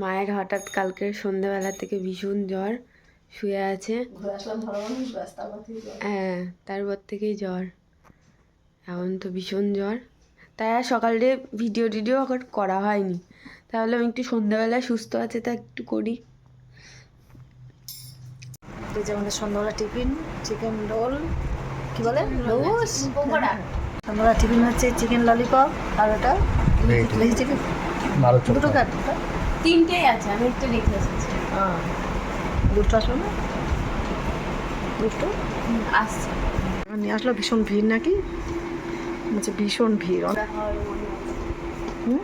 মায়ের হঠাৎ কালকে সন্ধ্যেবেলা থেকে ভীষণ জ্বর শুয়ে আছে। হ্যাঁ তারপর থেকেই জ্বর। এখন তো ভীষণ জ্বর। তাই আর সকালে ভিডিও টিডিও এখন করা হয়নি। তাহলে আমি একটু সন্ধ্যাবেলায় সুস্থ আছে তা একটু করি। এই যে আমাদের সন্ধ্যাবেলা টিফিন চিকেন রোল কি বলে? সন্ধ্যাবেলা টিফিন হচ্ছে চিকেন ললিপপ আর ওটা ভেজি চিকেন দুটো কাট তিনটেই আছে আমি একটু রেখে এসেছি হ্যাঁ। দুটো আসলো না? দুটো? আসছে। নিয়ে আসলো ভীষণ ভিড় নাকি? বলছে ভীষণ ভিড়। ওরা খাওয়ার মনে আছে। হুম?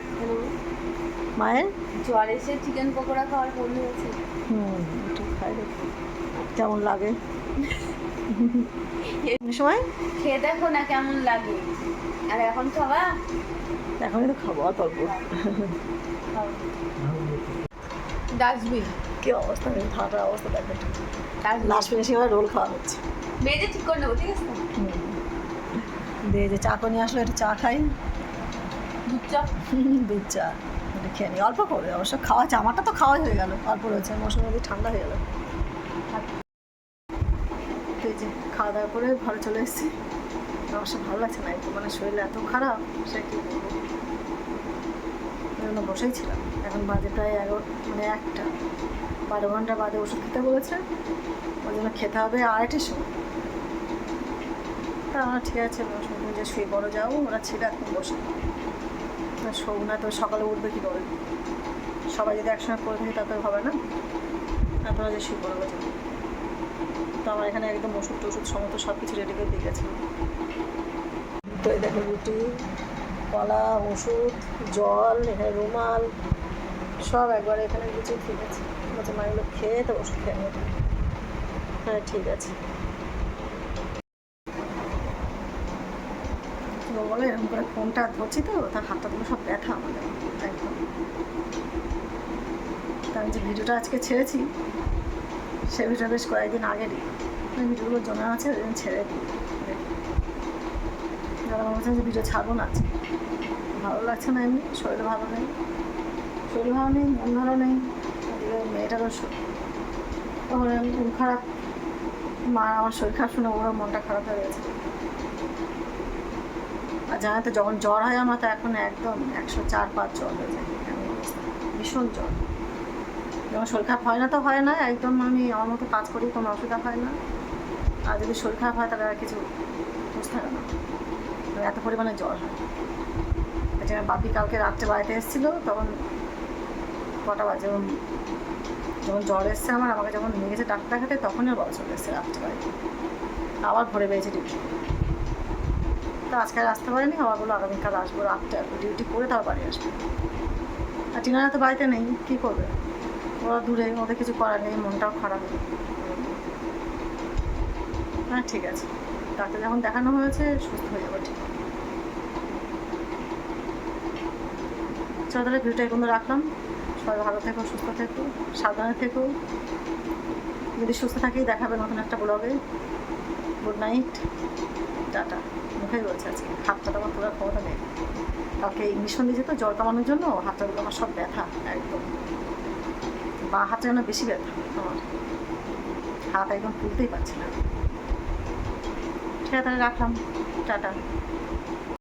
মায়ের? জ্বর এসে চিকেন পকোড়া খাওয়ার মনে আছে হুম খাই। কেমন লাগে? সময় খেয়ে দেখো না কেমন লাগে। আর এখন খাওয়া এখন তো খাব অল্প অল্প। ডাস্টবিন। কি অবস্থা? নেই ঠান্ডার অবস্থা দেখো। ডাস্টবিন। আবার রোল খাওয়া হচ্ছে। মেজে ঠিক করে নেব ঠিক আছে? দিয়ে যে চা করে নিয়ে আসলো একটু চা খাই। দুধ চপ দুধ চা। খেয়ে নিই অল্প করে, অবশ্য খাওয়া আমারটা তো খাওয়াই হয়ে গেল, অল্প রয়েছে, মৌসুমি ঠান্ডা হয়ে গেল। খাওয়া দাওয়া করে ঘরে চলে এসেছি। অবশ্য ভালো লাগছে না একটু মানে শরীর এত খারাপ, সে কি বলব? জন্য বসেই ছিলাম। এখন বাজে প্রায় এগারো মানে একটা, বারো ঘণ্টা বাদে ওষুধ খেতে বলেছে। ওই জন্য খেতে হবে আড়াইটের সময়। তা ঠিক আছে, মৌসুমি যে শুয়ে বড় যাও, ওরা ছিল এখন বসে। না তো সকালে উঠবে কী করে সবাই যদি একসঙ্গে করে থাকে তাতে হবে না? আপনারা যে পড়বে যাবে তো আমার এখানে একদম ওষুধ টষুধ সমস্ত সব কিছু রেডি করে দিয়ে গেছে। তো এই দেখো রুটি, কলা, ওষুধ, জল, এখানে রুমাল, সব একবারে এখানে কিছু ঠিক আছে। বলছে খেয়ে তো ওষুধ খেয়ে হ্যাঁ ঠিক আছে। তো বলে, এরকম করে ফোনটা ধরছি তো, তার হাতটা গুলো সব ব্যথা আমাদের। একদম। তা আমি যে ভিডিওটা আজকে ছেড়েছি, সে ভিডিওটা বেশ কয়েকদিন আগেরই। ভিডিওগুলো জমা আছে, ওই জন্য ছেড়ে দিই। যারা বলছেন যে ভিডিও ছাড়বো না, আজকে ভালো লাগছে না এমনি, শরীর ভালো নেই। শরীর ভালো নেই, মন ভালো নেই মেয়েটারও তখন খারাপ। মা আমার শরীর খারাপ শুনে ওরা মনটা খারাপ হয়ে গেছে। আর তো যখন জ্বর হয় আমার তো এখন একদম একশো চার, পাঁচ জ্বর হয়ে যায়। ভীষণ জ্বর। যখন শরীর খারাপ হয় না তো হয় না, একদম আমি আমার মতো কাজ করি কোনো অসুবিধা হয় না। আর যদি শরীর খারাপ হয় তাহলে আর কিছু বুঝতে থাকে না। এত পরিমাণে জ্বর হয়। এটা বাপি কালকে রাত্রে বাড়িতে এসেছিল, তখন কটা বাজে যখন জ্বর এসছে আমার, আমাকে যখন নিয়ে গেছে ডাক্তার দেখাতে, তখনই বাবা চলে এসছে রাত্রে বাড়িতে। আবার ভরে পেয়েছে ডিউটি। তো আজকে আসতে পারেনি আবার বলো আগামীকাল আসব রাতটা ডিউটি করে তার বাড়ি আসবে। আর টিনারা তো বাড়িতে নেই, কী করবে? ওরা দূরে, ওদের কিছু করার নেই, মনটাও খারাপ। হ্যাঁ ঠিক আছে। ডাক্তার যখন দেখানো হয়েছে, সুস্থ হয়ে যাব, ঠিক। চলো তাহলে ভিডিওটা এখন রাখলাম। সবাই ভালো থেকো, সুস্থ থেকো, সাবধানে থেকো। যদি সুস্থ থাকি, দেখাবে নতুন একটা ব্লগে। গুড নাইট টাটা মুখে রয়েছে আজকে। হাতটা আমার পুরো ক্ষমতা নেই। কালকে ইঞ্জেকশন দিয়েছে তো জল কামানোর জন্য হাতটাগুলো আমার সব ব্যথা, একদম। বা হাতটা যেন বেশি ব্যথা আমার। হাত একদম তুলতেই পারছি না। ঠিক আছে, তাহলে রাখলাম। টাটা।